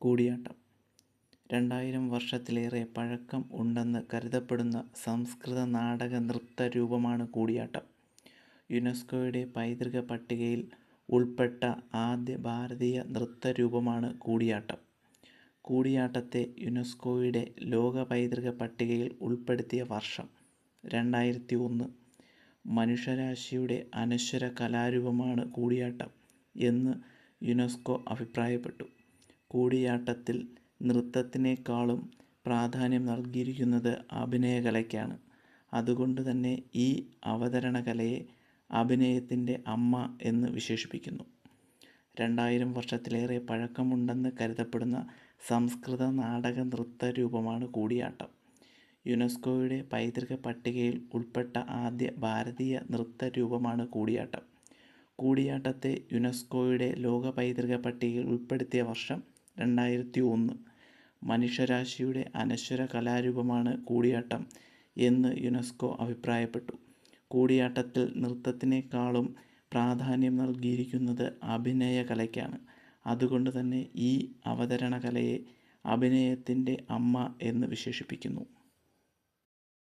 കൂടിയാട്ടം. രണ്ടായിരം വർഷത്തിലേറെ പഴക്കം ഉണ്ടെന്ന് കരുതപ്പെടുന്ന സംസ്കൃത നാടക നൃത്ത രൂപമാണ് കൂടിയാട്ടം. യുനെസ്കോയുടെ പൈതൃക പട്ടികയിൽ ഉൾപ്പെട്ട ആദ്യ ഭാരതീയ നൃത്ത രൂപമാണ് കൂടിയാട്ടം. കൂടിയാട്ടത്തെ യുനെസ്കോയുടെ ലോക പൈതൃക പട്ടികയിൽ ഉൾപ്പെടുത്തിയ വർഷം രണ്ടായിരത്തി ഒന്ന് മനുഷ്യരാശിയുടെ അനശ്വര കലാരൂപമാണ് കൂടിയാട്ടം എന്ന് യുനെസ്കോ അഭിപ്രായപ്പെട്ടു. കൂടിയാട്ടത്തിൽ നൃത്തത്തിനേക്കാളും പ്രാധാന്യം നൽകിയിരിക്കുന്നത് അഭിനയകലയ്ക്കാണ്. അതുകൊണ്ട് തന്നെ ഈ അവതരണ കലയെ അഭിനയത്തിന്റെ അമ്മ എന്ന് വിശേഷിപ്പിക്കുന്നു. രണ്ടായിരം വർഷത്തിലേറെ പഴക്കമുണ്ടെന്ന് കരുതപ്പെടുന്ന സംസ്കൃത നാടക നൃത്ത രൂപമാണ് കൂടിയാട്ടം. യുനെസ്കോയുടെ പൈതൃക പട്ടികയിൽ ഉൾപ്പെട്ട ആദ്യ ഭാരതീയ നൃത്ത രൂപമാണ് കൂടിയാട്ടം. കൂടിയാട്ടത്തെ യുനെസ്കോയുടെ ലോക പൈതൃക പട്ടികയിൽ ഉൾപ്പെടുത്തിയ വർഷം രണ്ടായിരത്തി ഒന്ന് മനുഷ്യരാശിയുടെ അനശ്വര കലാരൂപമാണ് കൂടിയാട്ടം എന്ന് യുനെസ്കോ അഭിപ്രായപ്പെട്ടു. കൂടിയാട്ടത്തിൽ നൃത്തത്തിനേക്കാളും പ്രാധാന്യം നൽകിയിരിക്കുന്നത് അഭിനയ കലയ്ക്കാണ് അതുകൊണ്ട് തന്നെ ഈ അവതരണ കലയെ അഭിനയത്തിന്റെ അമ്മ എന്ന് വിശേഷിപ്പിക്കുന്നു.